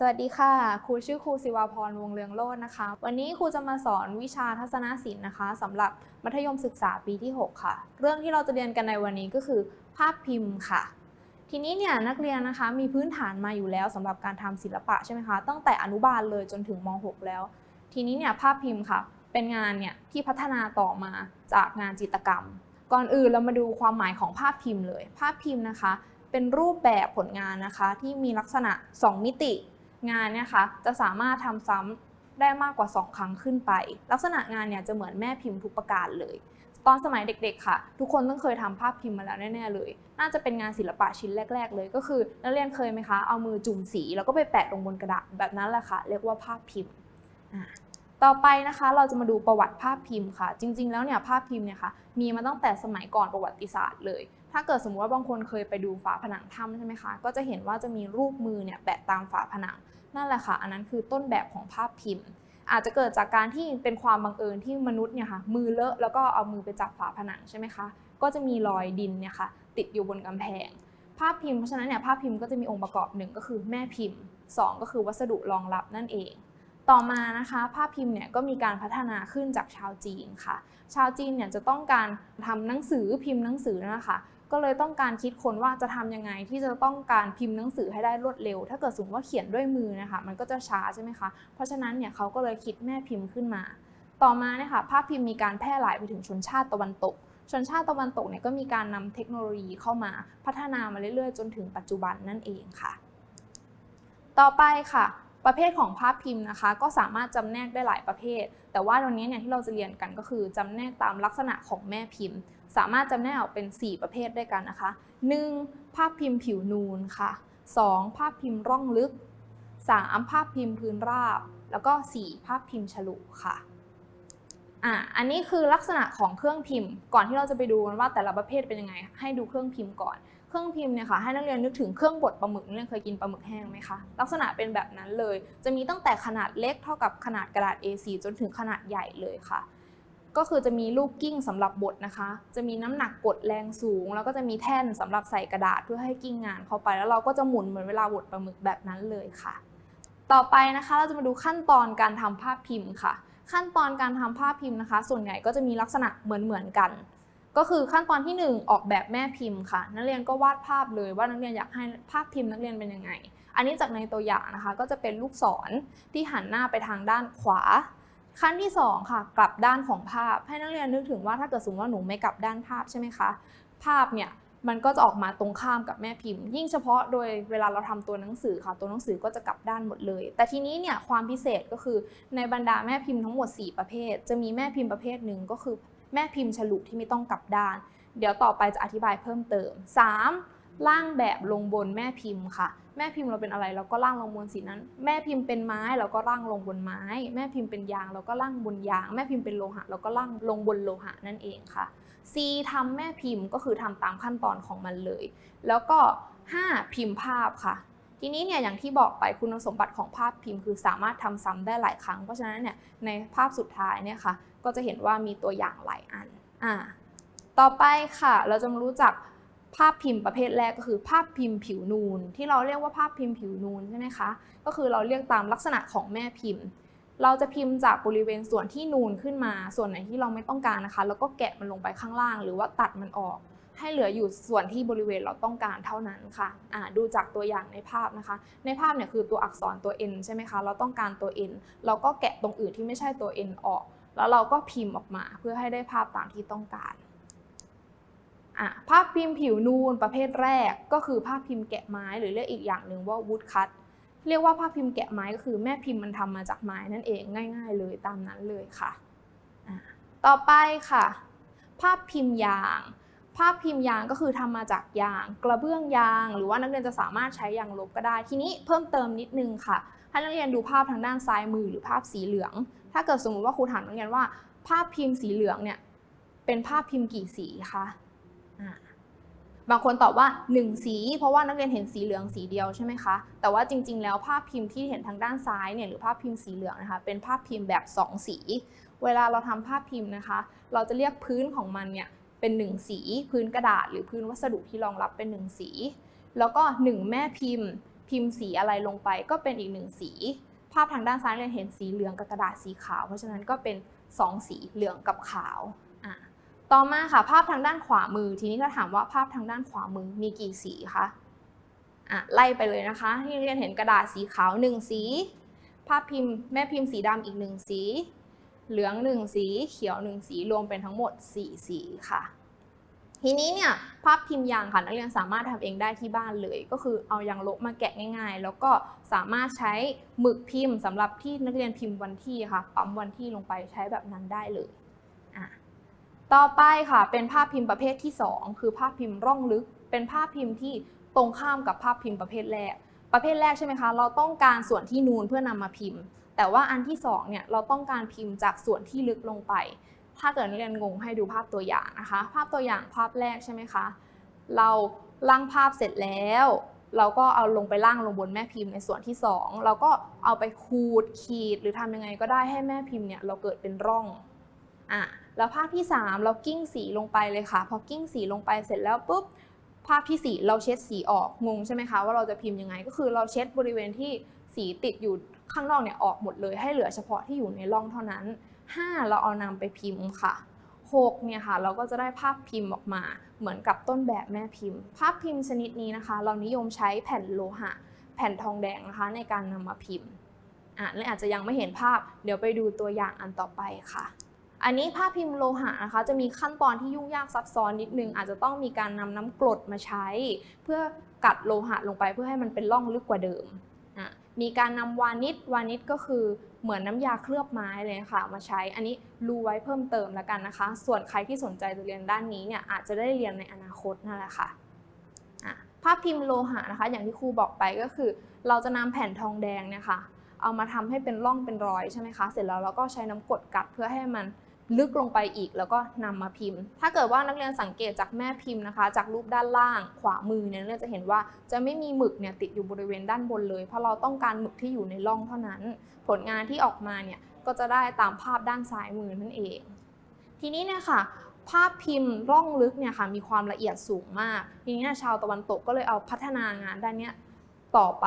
สวัสดีค่ะ ครูชื่อครูศิวาพรวงเรืองโลดนะคะ วันนี้ครูจะมาสอนวิชาทัศนศิลป์นะคะสำหรับมัธยมศึกษาปีที่ 6 ค่ะ เรื่องที่เราจะเรียนกันในวันนี้ก็คือ ภาพพิมพ์ค่ะ ทีนี้เนี่ยนักเรียนนะคะมีพื้นฐานมาอยู่แล้วสำหรับการทำศิลปะใช่ไหมคะตั้งแต่อนุบาลเลยจนถึงม .6 แล้ว ทีนี้เนี่ยภาพพิมพ์ค่ะ เป็นงานเนี่ยที่พัฒนาต่อมาจากงานจิตรกรรม ก่อนอื่นเรามาดูความหมายของภาพพิมพ์เลย ภาพพิมพ์นะคะ เป็นรูปแบบผลงานนะคะที่มีลักษณะ 2 มิติ งานเนี่ยคะจะสามารถทำซ้ำได้มากกว่า 2 ครั้งขึ้นไป ลักษณะงานเนี่ยจะเหมือนแม่พิมพ์ทุกประการเลย ตอนสมัยเด็กๆ ค่ะ ทุกคนต้องเคยทำภาพพิมพ์มาแล้วแน่ๆเลย น่าจะเป็นงานศิลปะชิ้นแรก ๆ เลยก็คือนักเรียนเคยไหมคะเอามือจุ่มสีแล้วก็ไปแปะลงบนกระดาษแบบนั้นแหละค่ะ เรียกว่าภาพพิมพ์ต่อไปนะคะเราจะมาดูประวัติภาพพิมพ์ค่ะ จริง ๆ แล้วเนี่ยภาพพิมพ์เนี่ยค่ะมีมาตั้งแต่สมัยก่อนประวัติศาสตร์เลย ถ้าเกิดสมมติว่าบางคนเคยไปดูฝาผนังถ้ำใช่ไหมคะ ก็จะเห็นว่าจะมีรูปมือเนี่ยแปะตามฝาผนัง นั่นแหละค่ะ อันนั้นคือต้นแบบของภาพพิมพ์ อาจจะเกิดจากการที่เป็นความบังเอิญที่มนุษย์เนี่ยค่ะมือเลอะแล้วก็เอามือไปจับฝาผนังใช่ไหมคะ ก็จะมีรอยดินเนี่ยค่ะติดอยู่บนกำแพง ภาพพิมพ์เพราะฉะนั้นเนี่ยภาพพิมพ์ก็จะมีองค์ประกอบหนึ่งก็คือแม่พิมพ์สองก็คือวัสดุรองรับนั่นเองต่อมานะคะภาพพิมพ์เนี่ยก็มีการพัฒนาขึ้นจากชาวจีนค่ะ ชาวจีนเนี่ยจะต้องการทำหนังสือพิมพ์หนังสือนะคะ ก็เลยต้องการคิดคนว่าจะทำยังไงที่จะต้องการพิมพ์หนังสือให้ได้รวดเร็ว ถ้าเกิดสมมติว่าเขียนด้วยมือนะคะมันก็จะช้าใช่ไหมคะเพราะฉะนั้นเนี่ยเขาก็เลยคิดแม่พิมพ์ขึ้นมา ต่อมาเนี่ยค่ะภาพพิมพ์มีการแพร่หลายไปถึงชนชาติตะวันตกชนชาติตะวันตกเนี่ยก็มีการนำเทคโนโลยีเข้ามาพัฒนามาเรื่อยๆ จนถึงปัจจุบันนั่นเองค่ะ ต่อไปค่ะ ประเภทของภาพพิมพ์นะคะ ก็สามารถจำแนกได้หลายประเภท แต่ว่าวันนี้เนี่ยที่เราจะเรียนกันก็คือจำแนกตามลักษณะของแม่พิมพ์ สามารถจำแนกออกเป็น 4 ประเภทด้วยกันนะคะ 1. ภาพพิมพ์ผิวนูนค่ะ 2. ภาพพิมพ์ร่องลึก 3. ภาพพิมพ์พื้นราบ แล้วก็ 4. ภาพพิมพ์ฉลุค่ะอะ อันนี้คือลักษณะของเครื่องพิมพ์ ก่อนที่เราจะไปดูกันว่าแต่ละประเภทเป็นยังไง ให้ดูเครื่องพิมพ์ก่อน เครื่องพิมพ์เนี่ยค่ะให้นักเรียนนึกถึงเครื่องบดปลาหมึกนักเรียนเคยกินปลาหมึกแห้งไหมคะลักษณะเป็นแบบนั้นเลย จะมีตั้งแต่ขนาดเล็กเท่ากับขนาดกระดาษ A4 จนถึงขนาดใหญ่เลยค่ะ ก็คือจะมีลูกกิ้งสำหรับบดนะคะ จะมีน้ำหนักกดแรงสูง แล้วก็จะมีแท่นสำหรับใส่กระดาษเพื่อให้กิ้งงานเข้าไป แล้วเราก็จะหมุนเหมือนเวลาบดปลาหมึกแบบนั้นเลยค่ะ ต่อไปนะคะเราจะมาดูขั้นตอนการทำภาพพิมพ์ค่ะ ขั้นตอนการทำภาพพิมพ์นะคะ ส่วนใหญ่ก็จะมีลักษณะเหมือนเหมือนๆกัน ก็คือขั้นตอนที่ 1 ออกแบบแม่พิมพ์ค่ะ นักเรียนก็วาดภาพเลยว่านักเรียนอยากให้ภาพพิมพ์นักเรียนเป็นยังไง อันนี้จากในตัวอย่างนะคะ ก็จะเป็นลูกศรที่หันหน้าไปทางด้านขวา ขั้นที่ 2 ค่ะ กลับด้านของภาพ ให้นักเรียนนึกถึงว่าถ้าเกิดสมมติว่าหนูไม่กลับด้านภาพใช่ไหมคะ ภาพเนี่ยมันก็จะออกมาตรงข้ามกับแม่พิมพ์ ยิ่งเฉพาะโดยเวลาเราทำตัวหนังสือค่ะ ตัวหนังสือก็จะกลับด้านหมดเลย แต่ทีนี้เนี่ยความพิเศษก็คือในบรรดาแม่พิมพ์ทั้งหมด 4 ประเภท จะมีแม่พิมพ์ประเภทหนึ่งก็คือแม่พิมพ์ฉลุที่ไม่ต้องกลับด้าน เดี๋ยวต่อไปจะอธิบายเพิ่มเติม 3. ร่างแบบลงบนแม่พิมพ์ค่ะ แม่พิมพ์เราเป็นอะไรเราก็ร่างลงบนสีนั้น แม่พิมพ์เป็นไม้เราก็ร่างลงบนไม้ แม่พิมพ์เป็นยางเราก็ร่างบนยาง แม่พิมพ์เป็นโลหะเราก็ร่างลงบนโลหะนั่นเองค่ะ C ทำแม่พิมพ์ก็คือทำตามขั้นตอนของมันเลย แล้วก็ 5. พิมพ์ภาพค่ะ ทีนี้เนี่ยอย่างที่บอกไปคุณสมบัติของภาพพิมพ์ คือสามารถทำซ้ำได้หลายครั้ง เพราะฉะนั้นเนี่ยในภาพสุดท้ายเนี่ยค่ะก็จะเห็นว่ามีตัวอย่างหลายอันอ่าต่อไปค่ะเราจะมารู้จัก ภาพพิมพ์ประเภทแรกก็คือภาพพิมพ์ผิวนูน ที่เราเรียกว่าภาพพิมพ์ผิวนูนใช่ไหมคะ ก็คือเราเรียกตามลักษณะของแม่พิมพ์ เราจะพิมพ์จากบริเวณส่วนที่นูนขึ้นมา ส่วนไหนที่เราไม่ต้องการนะคะ แล้วก็แกะมันลงไปข้างล่าง หรือว่าตัดมันออก ให้เหลืออยู่ส่วนที่บริเวณเราต้องการเท่านั้นค่ะอ่าดูจากตัวอย่างในภาพนะคะ ในภาพเนี่ยคือตัวอักษรตัว n ใช่ไหมคะ เราต้องการตัว n เราก็แกะตรงอื่นที่ไม่ใช่ตัว n ออก แล้วเราก็พิมพ์ออกมา เพื่อให้ได้ภาพตามที่ต้องการ อะภาพพิมพ์ผิวนูนประเภทแรกก็คือภาพพิมพ์แกะไม้หรือเรียกอีกอย่างหนึ่งว่า wood cut เรียกว่าภาพพิมพ์แกะไม้ก็คือแม่พิมพ์มันทำมาจากไม้นั่นเองง่าย ๆ เลยตามนั้นเลยค่ะะต่อไปค่ะ ภาพพิมพ์ยาง ภาพพิมพ์ยางก็คือทำมาจากยาง กระเบื้องยาง หรือว่านักเรียนจะสามารถใช้ยางลบก็ได้ ทีนี้เพิ่มเติมนิดนึงค่ะให้นักเรียนดูภาพทางด้านซ้ายมือหรือภาพสีเหลือง ถ้าเกิดสมมุติว่าครูถามนักเรียนว่า ภาพพิมพ์สีเหลืองเนี่ยเป็นภาพพิมพ์กี่สีคะ บางคนตอบว่า 1 สี เพราะว่านักเรียนเห็นสีเหลืองสีเดียวใช่ไหมคะ แต่ว่าจริง ๆ แล้วภาพพิมพ์ที่เห็นทางด้านซ้ายเนี่ยหรือภาพพิมพ์สีเหลืองนะคะ เป็นภาพพิมพ์แบบ 2 สี เวลาเราทำภาพพิมพ์นะคะ เราจะเรียกพื้นของมันเนี่ยเป็น 1 สี พื้นกระดาษ หรือพื้นวัสดุที่รองรับเป็น 1 สี แล้วก็ 1 แม่พิมพ์ พิมพ์สีอะไรลงไปก็เป็นอีกหนึ่งสี ภาพทางด้านซ้ายเราเห็นสีเหลืองกับกระดาษสีขาว เพราะฉะนั้นก็เป็นสองสีเหลืองกับขาว ต่อมาค่ะภาพทางด้านขวามือ ทีนี้ถ้าถามว่าภาพทางด้านขวามือมีกี่สีคะอะไล่ไปเลยนะคะที่นักเรียนเห็นกระดาษสีขาวหนึ่งสี ภาพพิมพ์แม่พิมพ์สีดำอีกหนึ่งสี เหลืองหนึ่งสี เขียวหนึ่งสีรวมเป็นทั้งหมด 4 สีค่ะ ทีนี้เนี่ยภาพพิมพ์ยางค่ะนักเรียนสามารถทำเองได้ที่บ้านเลย ก็คือเอายางลบมาแกะง่าย ๆ แล้วก็สามารถใช้หมึกพิมพ์สำหรับที่นักเรียนพิมพ์วันที่ค่ะปั๊มวันที่ลงไปใช้แบบนั้นได้เลย ต่อไปค่ะเป็นภาพพิมพ์ประเภทที่ 2 คือภาพพิมพ์ร่องลึก เป็นภาพพิมพ์ที่ตรงข้ามกับภาพพิมพ์ประเภทแรก ประเภทแรกใช่ไหมคะเราต้องการส่วนที่นูนเพื่อนำมาพิมพ์ แต่ว่าอันที่สองเนี่ยเราต้องการพิมพ์จากส่วนที่ลึกลงไป ถ้าเกิดเรียนงงให้ดูภาพตัวอย่างนะคะ ภาพตัวอย่างภาพแรกใช่ไหมคะเราล่างภาพเสร็จแล้ว เราก็เอาลงไปล่างลงบนแม่พิมพ์ในส่วนที่ 2 เราก็เอาไปขูดขีดหรือทำยังไงก็ได้ให้แม่พิมพ์เนี่ยเราเกิดเป็นร่อง อะแล้วภาพที่ 3 เรากิ้งสีลงไปเลยค่ะ พอกิ้งสีลงไปเสร็จแล้วปุ๊บภาพที่4เราเช็ดสีออกงงใช่ไหมคะว่าเราจะพิมพ์ยังไง ก็คือเราเช็ดบริเวณที่สีติดอยู่ข้างนอกเนี่ยออกหมดเลย ให้เหลือเฉพาะที่อยู่ในร่องเท่านั้น 5 เราเอานำไปพิมพ์ค่ะ6เนี่ยค่ะเราก็จะได้ภาพพิมพ์ออกมา เหมือนกับต้นแบบแม่พิมพ์ ภาพพิมพ์ชนิดนี้นะคะ เรานิยมใช้แผ่นโลหะ แผ่นทองแดงนะคะในการนำมาพิมพ์อะและอาจจะยังไม่เห็นภาพ เดี๋ยวไปดูตัวอย่างอันต่อไปค่ะ อันนี้ภาพพิมพ์โลหะนะคะจะมีขั้นตอนที่ยุ่งยากซับซ้อนนิดนึงอาจจะต้องมีการนำน้ำกรดมาใช้ เพื่อกัดโลหะลงไปเพื่อให้มันเป็นร่องลึกกว่าเดิมมีการนำวานิชวานิชก็คือเหมือนน้ำยาเคลือบไม้เลยค่ะ มาใช้อันนี้รู้ไว้เพิ่มเติมแล้วกันนะคะ ส่วนใครที่สนใจจะเรียนด้านนี้เนี่ยอาจจะได้เรียนในอนาคตนั่นแหละค่ะอะภาพพิมพ์โลหะนะคะ อย่างที่ครูบอกไปก็คือ เราจะนำแผ่นทองแดงเนี่ยค่ะเอามาทำให้เป็นร่องเป็นรอยใช่ไหมคะ เสร็จแล้วเราก็ใช้น้ำกรดกัดเพื่อให้มัน ลึกลงไปอีกแล้วก็นำมาพิมพ์ ถ้าเกิดว่านักเรียนสังเกตจากแม่พิมพ์นะคะ จากรูปด้านล่างขวามือเนี่ยนักเรียนจะเห็นว่าจะไม่มีหมึกเนี่ยติดอยู่บริเวณด้านบนเลย เพราะเราต้องการหมึกที่อยู่ในร่องเท่านั้น ผลงานที่ออกมาเนี่ยก็จะได้ตามภาพด้านซ้ายมือนั่นเอง ทีนี้เนี่ยค่ะภาพพิมพ์ร่องลึกเนี่ยค่ะมีความละเอียดสูงมาก ทีนี้ชาวตะวันตกก็เลยเอาพัฒนางานด้านนี้ต่อไป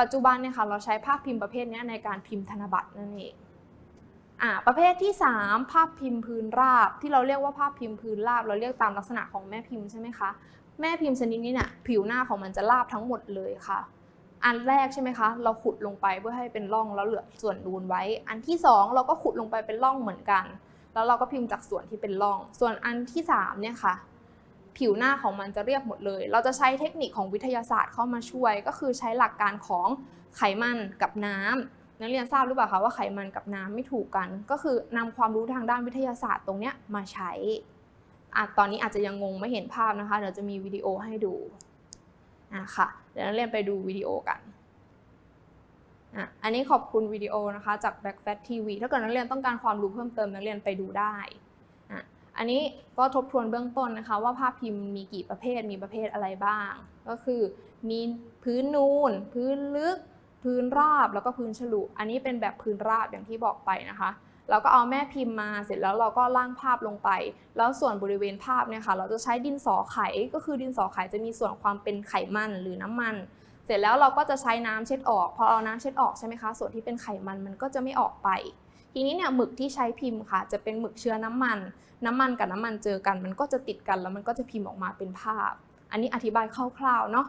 ปัจจุบันเนี่ยค่ะเราใช้ภาพพิมพ์ประเภทนี้ในการพิมพ์ธนบัตรนั่นเอง อ่าประเภทที่ 3 ภาพพิมพ์พื้นราบ ที่เราเรียกว่าภาพพิมพ์พื้นราบ เราเรียกตามลักษณะของแม่พิมพ์ใช่ไหมคะแม่พิมพ์ชนิดนี้เนี่ยผิวหน้าของมันจะราบทั้งหมดเลยค่ะ อันแรกใช่ไหมคะ เราขุดลงไปเพื่อให้เป็นร่องแล้วเหลือส่วนนูนไว้ อันที่ 2 เราก็ขุดลงไปเป็นร่องเหมือนกัน แล้วเราก็พิมพ์จากส่วนที่เป็นร่อง ส่วนอันที่3เนี่ยค่ะผิวหน้าของมันจะเรียบหมดเลย เราจะใช้เทคนิคของวิทยาศาสตร์เข้ามาช่วย ก็คือใช้หลักการของไขมันกับน้ำ นักเรียนทราบหรือเปล่าคะว่าไขมันกับน้ำไม่ถูกกัน ก็คือนำความรู้ทางด้านวิทยาศาสตร์ตรงเนี้ยมาใช้อตอนนี้อาจจะยังงงไม่เห็นภาพนะคะเดี๋ยวจะมีวิดีโอให้ดูอะค่ะเดี๋ยวนักเรียนไปดูวิดีโอกันอะอันนี้ขอบคุณวิดีโอนะคะจาก Backfat TV ถ้าเกิดนักเรียนต้องการความรู้เพิ่มเติมนักเรียนไปดูได้อะอันนี้ก็ทบทวนเบื้องต้นนะคะว่าภาพพิมพ์มีกี่ประเภทมีประเภทอะไรบ้าง ก็คือมีพื้นนูน พื้นลึก พื้นราบแล้วก็พื้นฉลุ อันนี้เป็นแบบพื้นราบอย่างที่บอกไปนะคะเราก็เอาแม่พิมพ์มาเสร็จแล้วเราก็ล่างภาพลงไป แล้วส่วนบริเวณภาพเนี่ยค่ะ เราจะใช้ดินสอไขก็คือดินสอไขจะมีส่วนความเป็นไขมันหรือน้ำมัน เสร็จแล้วเราก็จะใช้น้ำเช็ดออกพอเอาน้ำเช็ดออกใช่ไหมคะส่วนที่เป็นไขมันมันก็จะไม่ออกไป ทีนี้เนี่ยหมึกที่ใช้พิมพ์ค่ะ จะเป็นหมึกเชื้อน้ำมัน น้ำมันกับน้ำมันเจอกัน มันก็จะติดกันแล้วมันก็จะพิมพ์ออกมาเป็นภาพ อันนี้อธิบายคร่าวๆเนาะ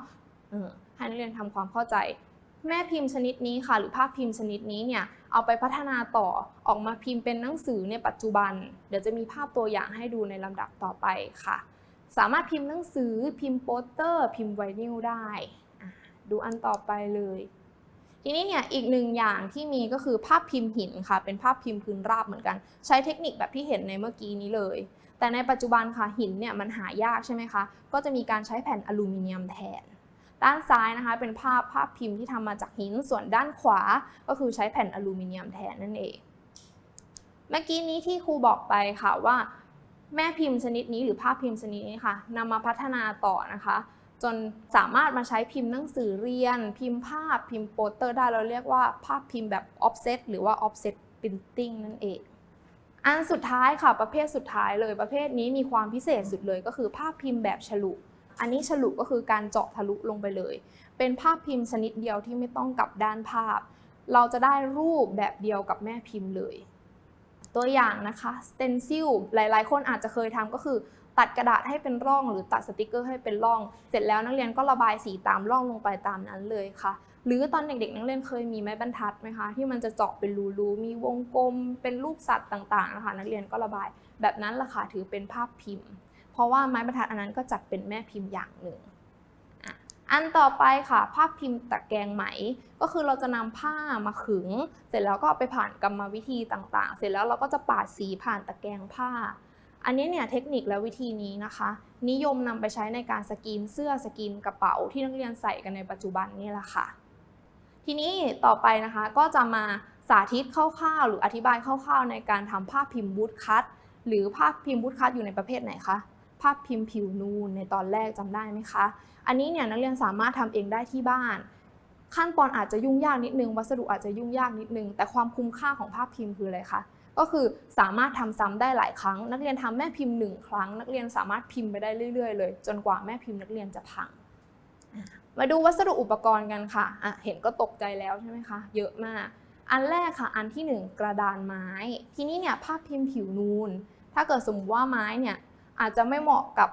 ให้นักเรียนทำความเข้าใจ แม่พิมพ์ชนิดนี้ค่ะ หรือภาพพิมพ์ชนิดนี้เนี่ยเอาไปพัฒนาต่อออกมาพิมพ์เป็นหนังสือในปัจจุบัน เดี๋ยวจะมีภาพตัวอย่างให้ดูในลำดับต่อไปค่ะ สามารถพิมพ์หนังสือพิมพ์โปสเตอร์ พิมพ์ไวนิลได้ดูอันต่อไปเลย ทีนี้เนี่ยอีกหนึ่งอย่างที่มีก็คือภาพพิมพ์หินค่ะ เป็นภาพพิมพ์พื้นราบเหมือนกัน ใช้เทคนิคแบบที่เห็นในเมื่อกี้นี้เลย แต่ในปัจจุบันค่ะหินเนี่ยมันหายากใช่ไหมคะก็จะมีการใช้แผ่นอลูมิเนียมแทน ด้านซ้ายนะคะเป็นภาพภาพพิมพ์ที่ทำมาจากหิน ส่วนด้านขวาก็คือใช้แผ่นอลูมิเนียมแทนนั่นเอง เมื่อกี้นี้ที่ครูบอกไปค่ะว่า แม่พิมพ์ชนิดนี้หรือภาพพิมพ์ชนิดนี้ค่ะนำมาพัฒนาต่อนะคะ จนสามารถมาใช้พิมพ์หนังสือเรียน พิมพ์ภาพพิมพ์โปสเตอร์ได้เราเรียกว่าภาพพิมพ์แบบ offset หรือว่า offset printing นั่นเองอันสุดท้ายค่ะประเภทสุดท้ายเลยประเภทนี้มีความพิเศษสุดเลยก็คือภาพพิมพ์แบบฉลุ อันนี้ฉลุก็คือการเจาะทะลุลงไปเลย เป็นภาพพิมพ์ชนิดเดียวที่ไม่ต้องกลับด้านภาพ เราจะได้รูปแบบเดียวกับแม่พิมพ์เลย ตัวอย่างนะคะ stencil หลาย ๆ คนอาจจะเคยทำก็คือ ตัดกระดาษให้เป็นร่อง หรือตัดสติกเกอร์ให้เป็นร่อง เสร็จแล้วนักเรียนก็ระบายสีตามร่องลงไปตามนั้นเลยค่ะหรือตอนเด็กๆนักเรียนเคยมีไม้บรรทัดไหมคะที่มันจะเจาะเป็นรูๆมีวงกลมเป็นรูปสัตว์ต่างๆนะคะนักเรียนก็ระบาย แบบนั้นล่ะค่ะถือเป็นภาพพิมพ์ เพราะว่าไม้บรรทัดอันนั้นก็จัดเป็นแม่พิมพ์อย่างหนึ่งอะอันต่อไปค่ะ ภาพพิมพ์ตะแกรงไหม ก็คือเราจะนำผ้ามาขึง เสร็จแล้วก็ไปผ่านกรรมวิธีต่างๆ เสร็จแล้วเราก็จะปาดสีผ่านตะแกรงผ้า อันนี้เนี่ยเทคนิคและวิธีนี้นะคะ นิยมนำไปใช้ในการสกรีนเสื้อสกรีนกระเป๋าที่นักเรียนใส่กันในปัจจุบันนี่แหละค่ะ ทีนี้ต่อไปนะคะก็จะมาสาธิตคร่าวๆหรืออธิบายคร่าวๆ ในการทำภาพพิมพ์บูทคัตหรือภาพพิมพ์บูทคัตอยู่ในประเภทไหนคะ ภาพพิมพ์ผิวนูนในตอนแรกจำได้ไหมคะ อันนี้เนี่ยนักเรียนสามารถทำเองได้ที่บ้าน ขั้นตอนอาจจะยุ่งยากนิดนึง วัสดุอาจจะยุ่งยากนิดนึง แต่ความคุ้มค่าของภาพพิมพ์คืออะไรคะก็คือสามารถทำซ้ำได้หลายครั้ง นักเรียนทำแม่พิมพ์หนึ่งครั้ง นักเรียนสามารถพิมพ์ไปได้เรื่อยๆ เลย จนกว่าแม่พิมพ์นักเรียนจะพัง มาดูวัสดุอุปกรณ์กันค่ะะเห็นก็ตกใจแล้วใช่ไหมคะเยอะมาก อันแรกค่ะอันที่หนึ่งกระดานไม้ ทีนี้เนี่ยภาพพิมพ์ผิวนูน ถ้าเกิดสมมติว่าไม้เนี่ย อาจจะไม่เหมาะกับ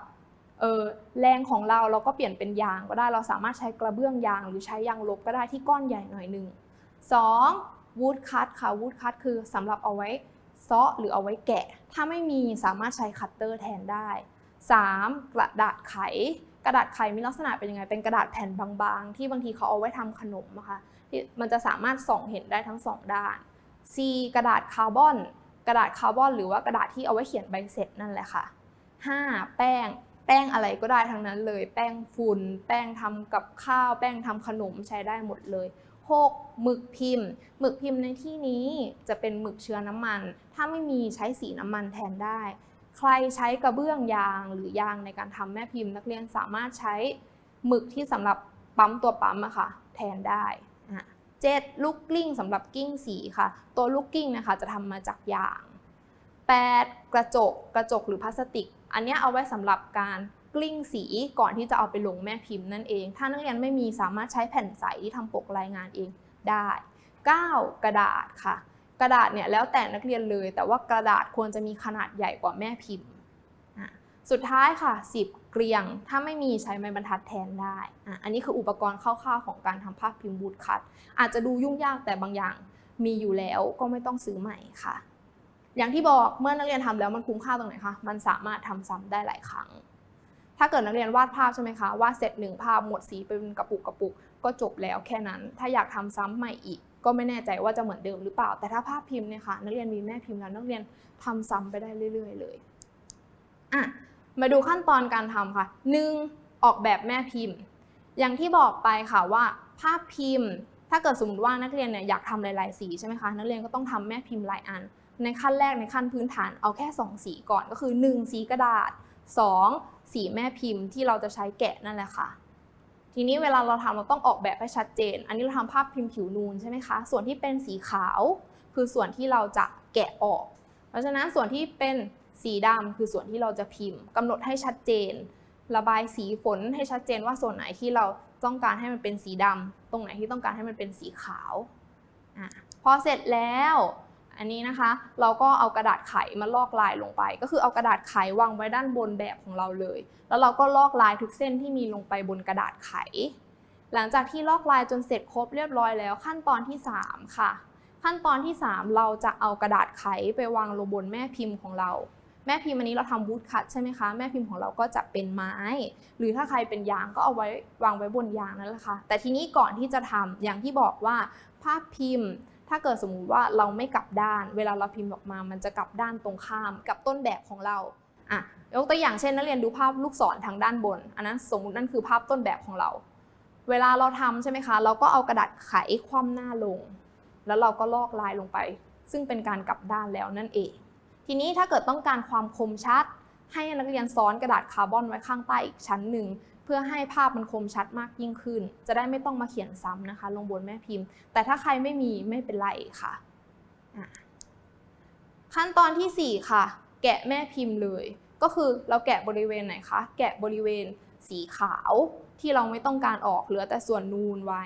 เออแรงของเราเราก็เปลี่ยนเป็นยางก็ได้เราสามารถใช้กระเบื้องยาง หรือใช้ยางลบก็ได้ที่ก้อนใหญ่หน่อยหนึ่งสองวูดคัตค่ะวูดคัตคือสำหรับเอาไว้เซาะหรือเอาไว้แกะ ถ้าไม่มีสามารถใช้คัตเตอร์แทนได้ 3. กระดาษไข กระดาษไขมีลักษณะเป็นยังไง เป็นกระดาษแผ่นบางๆ ที่บางทีเขาเอาไว้ทำขนมนะคะที่มันจะสามารถส่องเห็นได้ทั้งสองด้าน C กระดาษคาร์บอน กระดาษคาร์บอน หรือว่ากระดาษที่เอาไว้เขียนใบเสร็จนั่นแหละค่ะ 5. แป้ง แป้งอะไรก็ได้ทั้งนั้นเลย แป้งฝุ่น แป้งทำกับข้าว แป้งทำขนมใช้ได้หมดเลย 6. หมึกพิมพ์ หมึกพิมพ์ในที่นี้จะเป็นหมึกเชื้อน้ำมัน ถ้าไม่มีใช้สีน้ำมันแทนได้ ใครใช้กระเบื้องยางหรือยางในการทำแม่พิมพ์ นักเรียนสามารถใช้หมึกที่สำหรับปั๊มตัวปั๊มอะค่ะแทนได้เจ็ดลูกกลิ้งสำหรับกิ้งสีค่ะ ตัวลูกกลิ้งนะคะจะทำมาจากยาง 8. กระจก กระจกหรือพลาสติก อันนี้เอาไว้สำหรับการกลิ้งสีก่อนที่จะเอาไปลงแม่พิมพ์นั่นเอง ถ้านักเรียนไม่มีสามารถใช้แผ่นใสที่ทำปกรายงานเองได้ 9. กระดาษค่ะ กระดาษเนี่ยแล้วแต่นักเรียนเลย แต่ว่ากระดาษควรจะมีขนาดใหญ่กว่าแม่พิมพ์ สุดท้ายค่ะ 10 เกลียง ถ้าไม่มีใช้ไม้บรรทัดแทนได้ อันนี้คืออุปกรณ์คร่าวๆของการทำภาพพิมพ์บูทคัตอาจจะดูยุ่งยากแต่บางอย่างมีอยู่แล้วก็ไม่ต้องซื้อใหม่ค่ะ อย่างที่บอกเมื่อนักเรียนทำแล้วมันคุ้มค่าตรงไหนคะมันสามารถทำซ้ำได้หลายครั้ง ถ้าเกิดนักเรียนวาดภาพใช่ไหมคะวาดเสร็จหนึ่งภาพหมดสีเป็นกระปุกกระปุกก็จบแล้วแค่นั้น ถ้าอยากทำซ้ำใหม่อีก ก็ไม่แน่ใจว่าจะเหมือนเดิมหรือเปล่า แต่ถ้าภาพพิมพ์เนี่ยค่ะนักเรียนมีแม่พิมพ์แล้วนักเรียนทำซ้ำไปได้เรื่อย ๆ เลยอะมาดูขั้นตอนการทำค่ะหนึ่งออกแบบแม่พิมพ์ อย่างที่บอกไปค่ะว่าภาพพิมพ์ ถ้าเกิดสมมติว่านักเรียนเนี่ยอยากทำหลายๆสีใช่ไหมคะนักเรียนก็ต้องทำแม่พิมพ์หลายอัน ในขั้นแรกในขั้นพื้นฐานเอาแค่ 2 สีก่อนก็คือ 1 สีกระดาษ 2 สีแม่พิมพ์ที่เราจะใช้แกะนั่นแหละค่ะ ทีนี้เวลาเราทำเราต้องออกแบบให้ชัดเจน อันนี้เราทำภาพพิมพ์ผิวนูนใช่ไหมคะ ส่วนที่เป็นสีขาว คือส่วนที่เราจะแกะออก เพราะฉะนั้นส่วนที่เป็นสีดำคือส่วนที่เราจะพิมพ์กำหนดให้ชัดเจน ระบายสีฝนให้ชัดเจนว่าส่วนไหนที่เราต้องการให้มันเป็นสีดำตรงไหนที่ต้องการให้มันเป็นสีขาวอพอเสร็จแล้ว อันนี้นะคะ เราก็เอากระดาษไขมาลอกลายลงไป ก็คือเอากระดาษไขวางไว้ด้านบนแบบของเราเลย แล้วเราก็ลอกลายทุกเส้นที่มีลงไปบนกระดาษไข หลังจากที่ลอกลายจนเสร็จครบเรียบร้อยแล้วขั้นตอนที่ 3 ค่ะ ขั้นตอนที่ 3 เราจะเอากระดาษไขไปวางลงบนแม่พิมพ์ของเรา แม่พิมพ์อันนี้เราทำวูดคัตใช่ไหมคะ แม่พิมพ์ของเราก็จะเป็นไม้ หรือถ้าใครเป็นยางก็เอาไว้วางไว้บนยางนั่นแหละค่ะแต่ทีนี้ก่อนที่จะทำอย่างที่บอกว่าภาพพิมพ์ ถ้าเกิดสมมุติว่าเราไม่กลับด้าน เวลาเราพิมพ์ออกมา มันจะกลับด้านตรงข้ามกับต้นแบบของเราอะยกตัวอย่างเช่นนักเรียนดูภาพลูกศรทางด้านบน อันนั้นสมมุตินั่นคือภาพต้นแบบของเรา เวลาเราทำใช่ไหมคะ เราก็เอากระดาษไขคว่ำหน้าลง แล้วเราก็ลอกลายลงไป ซึ่งเป็นการกลับด้านแล้วนั่นเอง ทีนี้ถ้าเกิดต้องการความคมชัด ให้นักเรียนซ้อนกระดาษคาร์บอนไว้ข้างใต้อีกชั้นหนึ่ง เพื่อให้ภาพมันคมชัดมากยิ่งขึ้น จะได้ไม่ต้องมาเขียนซ้ำนะคะ ลงบนแม่พิมพ์ แต่ถ้าใครไม่มีไม่เป็นไรค่ะ ขั้นตอนที่ 4 ค่ะ แกะแม่พิมพ์เลย ก็คือเราแกะบริเวณไหนคะ แกะบริเวณสีขาวที่เราไม่ต้องการออกเหลือแต่ส่วนนูนไว้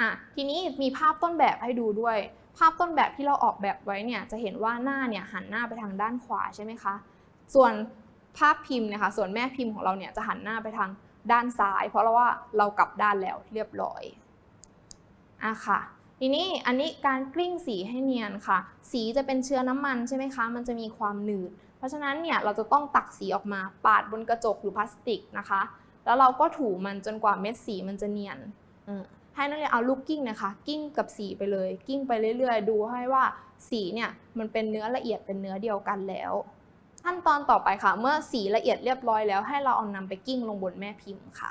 อะทีนี้มีภาพต้นแบบให้ดูด้วย ภาพต้นแบบที่เราออกแบบไว้เนี่ยจะเห็นว่าหน้าเนี่ยหันหน้าไปทางด้านขวาใช่ไหมคะ ส่วนภาพพิมพ์นะคะส่วนแม่พิมพ์ของเราเนี่ยจะหันหน้าไปทาง ด้านซ้าย เพราะเราว่าเรากลับด้านแล้วเรียบร้อยอะค่ะทีนี้อันนี้การกลิ้งสีให้เนียนค่ะ สีจะเป็นเชื้อน้ำมันใช่ไหมคะ มันจะมีความหนืด เพราะฉะนั้นเนี่ยเราจะต้องตักสีออกมาปาดบนกระจกหรือพลาสติกนะคะ แล้วเราก็ถูมันจนกว่าเม็ดสีมันจะเนียนให้นักเรียนเอาลูกกิ้งนะคะ กิ้งกับสีไปเลย กิ้งไปเรื่อยๆ ดูให้ว่าสีเนี่ยมันเป็นเนื้อละเอียดเป็นเนื้อเดียวกันแล้ว ขั้นตอนต่อไปค่ะ เมื่อสีละเอียดเรียบร้อยแล้วให้เราเอานำไปกิ้งลงบนแม่พิมพ์ค่ะ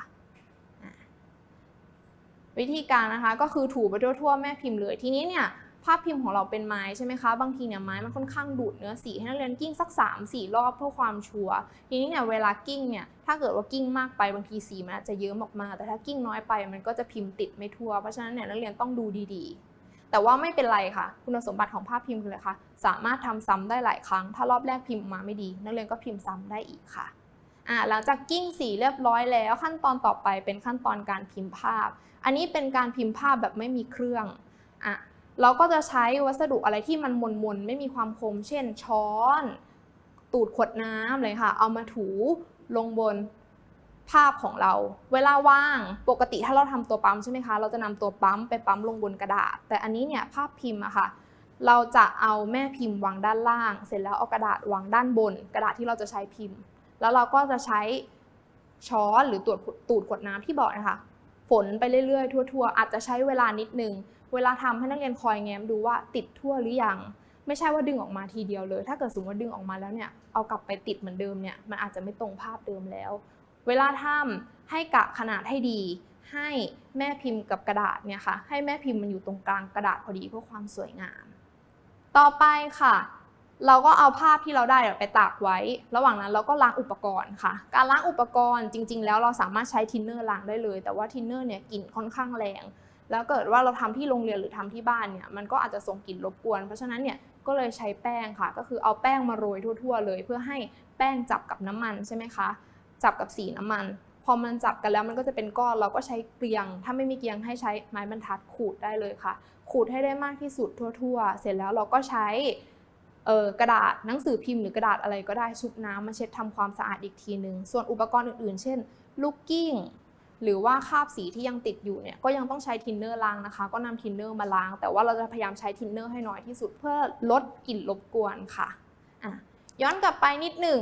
วิธีการนะคะก็คือถูไปทั่วๆแม่พิมพ์เลยทีนี้เนี่ยภาพพิมพ์ของเราเป็นไม้ใช่ไหมคะ บางทีเนี่ยไม้มันค่อนข้างดูดเนื้อสีให้นักเรียนกิ้งสัก 3 4 รอบเพื่อความชัวร์ทีนี้เนี่ยเวลากิ้งเนี่ยถ้าเกิดว่ากิ้งมากไปบางทีสีมันอาจจะเยิ้มออกมา แต่ถ้ากิ้งน้อยไปมันก็จะพิมพ์ติดไม่ทั่วเพราะฉะนั้นเนี่ยนักเรียนต้องดูดีๆ แต่ว่าไม่เป็นไรค่ะ คุณสมบัติของภาพพิมพ์คืออะไรคะ สามารถทำซ้ำได้หลายครั้ง ถ้ารอบแรกพิมพ์มาไม่ดี นักเรียนก็พิมพ์ซ้ำได้อีกค่ะอ่าหลังจากกิ้งสีเรียบร้อยแล้ว ขั้นตอนต่อไปเป็นขั้นตอนการพิมพ์ภาพ อันนี้เป็นการพิมพ์ภาพแบบไม่มีเครื่องอะเราก็จะใช้วัสดุอะไรที่มันมนๆไม่มีความคม เช่นช้อน ตูดขวดน้ำเลยค่ะ เอามาถูลงบน ภาพของเรา เวลาว่างปกติถ้าเราทำตัวปั๊มใช่ไหมคะ เราจะนำตัวปั๊มไปปั๊มลงบนกระดาษ แต่อันนี้เนี่ยภาพพิมพ์อะค่ะเราจะเอาแม่พิมพ์วางด้านล่าง เสร็จแล้วเอากระดาษวางด้านบน กระดาษที่เราจะใช้พิมพ์ แล้วเราก็จะใช้ช้อนหรือตูดตูดขวดน้ำที่บอกนะคะ ฝนไปเรื่อยๆ ทั่ว ๆ อาจจะใช้เวลานิดนึง เวลาทำให้นักเรียนคอยแง้มดูว่าติดทั่วหรือยัง ไม่ใช่ว่าดึงออกมาทีเดียวเลย ถ้าเกิดสมมติว่าดึงออกมาแล้วเนี่ย เอากลับไปติดเหมือนเดิมเนี่ย มันอาจจะไม่ตรงภาพเดิมแล้ว เวลาทำให้กะขนาดให้ดี ให้แม่พิมพ์กับกระดาษเนี่ยค่ะ ให้แม่พิมพ์มันอยู่ตรงกลางกระดาษพอดีเพื่อความสวยงาม ต่อไปค่ะ เราก็เอาภาพที่เราได้ไปตากไว้ ระหว่างนั้นเราก็ล้างอุปกรณ์ค่ะ การล้างอุปกรณ์จริง ๆ แล้วเราสามารถใช้ทินเนอร์ล้างได้เลย แต่ว่าทินเนอร์เนี่ยกลิ่นค่อนข้างแรง แล้วเกิดว่าเราทำที่โรงเรียนหรือทำที่บ้านเนี่ยมันก็อาจจะส่งกลิ่นรบกวน เพราะฉะนั้นเนี่ยก็เลยใช้แป้งค่ะ ก็คือเอาแป้งมาโรยทั่ว ๆ เลย เพื่อให้แป้งจับกับน้ำมันใช่ไหมคะ จับกับสีน้ำมัน พอมันจับกันแล้วมันก็จะเป็นก้อนเราก็ใช้เกลียง ถ้าไม่มีเกลียงให้ใช้ไม้บรรทัดขูดได้เลยค่ะ ขูดให้ได้มากที่สุดทั่ว ๆ เสร็จแล้วเราก็ใช้เกระดาษหนังสือพิมพ์หรือกระดาษอะไรก็ได้ชุบน้ำมาเช็ดทำความสะอาดอีกทีนึงส่วนอุปกรณ์อื่นๆ เช่นลูกกิ้งหรือว่าคราบสีที่ยังติดอยู่เนี่ยก็ยังต้องใช้ทินเนอร์ล้างนะคะ ก็นำทินเนอร์มาล้าง แต่ว่าเราจะพยายามใช้ทินเนอร์ให้น้อยที่สุดเพื่อลดกลิ่นรบกวนค่ะอะย้อนกลับไปนิดหนึ่ง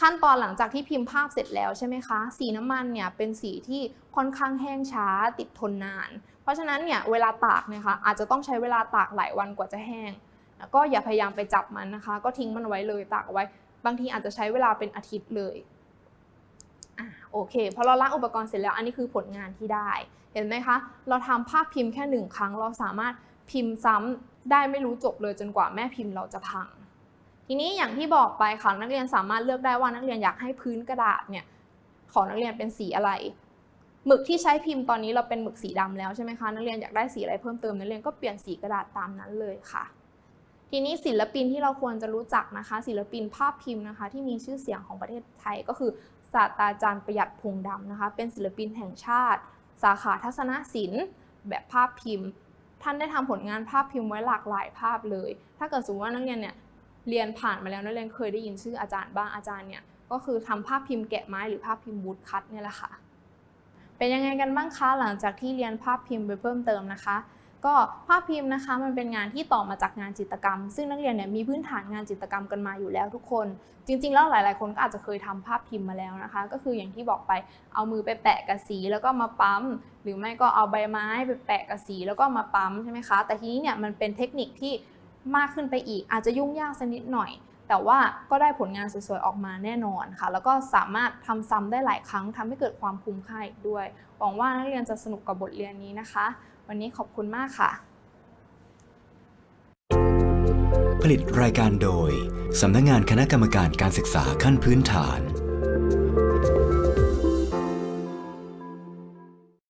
ขั้นตอนหลังจากที่พิมพ์ภาพเสร็จแล้วใช่ไหมคะ สีน้ำมันเนี่ยเป็นสีที่ค่อนข้างแห้งช้าติดทนนาน เพราะฉะนั้นเนี่ยเวลาตากเนี่ยค่ะอาจจะต้องใช้เวลาตากหลายวันกว่าจะแห้ง แล้วก็อย่าพยายามไปจับมันนะคะ ก็ทิ้งมันไว้เลยตากไว้ บางทีอาจจะใช้เวลาเป็นอาทิตย์เลยอะโอเคพอเราล้างอุปกรณ์เสร็จแล้วอันนี้คือผลงานที่ได้ เห็นไหมคะ เราทำภาพพิมพ์แค่หนึ่งครั้ง เราสามารถพิมพ์ซ้ำได้ไม่รู้จบเลยจนกว่าแม่พิมพ์เราจะพัง ทีนี้อย่างที่บอกไปค่ะนักเรียนสามารถเลือกได้ว่านักเรียนอยากให้พื้นกระดาษเนี่ยของนักเรียนเป็นสีอะไร หมึกที่ใช้พิมพ์ตอนนี้เราเป็นหมึกสีดำแล้วใช่ไหมคะนักเรียนอยากได้สีอะไรเพิ่มเติมนักเรียนก็เปลี่ยนสีกระดาษตามนั้นเลยค่ะ ทีนี้ศิลปินที่เราควรจะรู้จักนะคะ ศิลปินภาพพิมพ์นะคะ ที่มีชื่อเสียงของประเทศไทยก็คือศาสตราจารย์ประหยัดพงษ์ดำนะคะ เป็นศิลปินแห่งชาติ สาขาทัศนศิลป์ แบบภาพพิมพ์ ท่านได้ทำผลงานภาพพิมพ์ไว้หลากหลายภาพเลย ถ้าเกิดสมมติว่านักเรียนเนี่ย เรียนผ่านมาแล้วนักเรียนเคยได้ยินชื่ออาจารย์บ้างอาจารย์เนี่ยก็คือทำภาพพิมพ์แกะไม้หรือภาพพิมพ์บูทคัตเนี่ยแหละค่ะ เป็นยังไงกันบ้างคะหลังจากที่เรียนภาพพิมพ์ไปเพิ่มเติมนะคะ ก็ภาพพิมพ์นะคะมันเป็นงานที่ต่อมาจากงานจิตรกรรม ซึ่งนักเรียนเนี่ยมีพื้นฐานงานจิตรกรรมกันมาอยู่แล้วทุกคน จริง ๆ แล้วหลาย ๆ คนก็อาจจะเคยทำภาพพิมพ์มาแล้วนะคะ ก็คืออย่างที่บอกไปเอามือไปแปะกับสีแล้วก็มาปั๊ม หรือไม่ก็เอาใบไม้ไปแปะกับสีแล้วก็มาปั๊มใช่ไหมคะ แต่ทีนี้เนี่ยมันเป็นเทคนิคที่ มากขึ้นไปอีก อาจจะยุ่งยากสักนิดหน่อย แต่ว่าก็ได้ผลงานสวยๆออกมาแน่นอนค่ะ แล้วก็สามารถทำซ้ำได้หลายครั้งทำให้เกิดความคุ้มค่าอีกด้วยหวังว่านักเรียนจะสนุกกับบทเรียนนี้นะคะ วันนี้ขอบคุณมากค่ะ ผลิตรายการโดยสำนักงานคณะกรรมการการศึกษาขั้นพื้นฐาน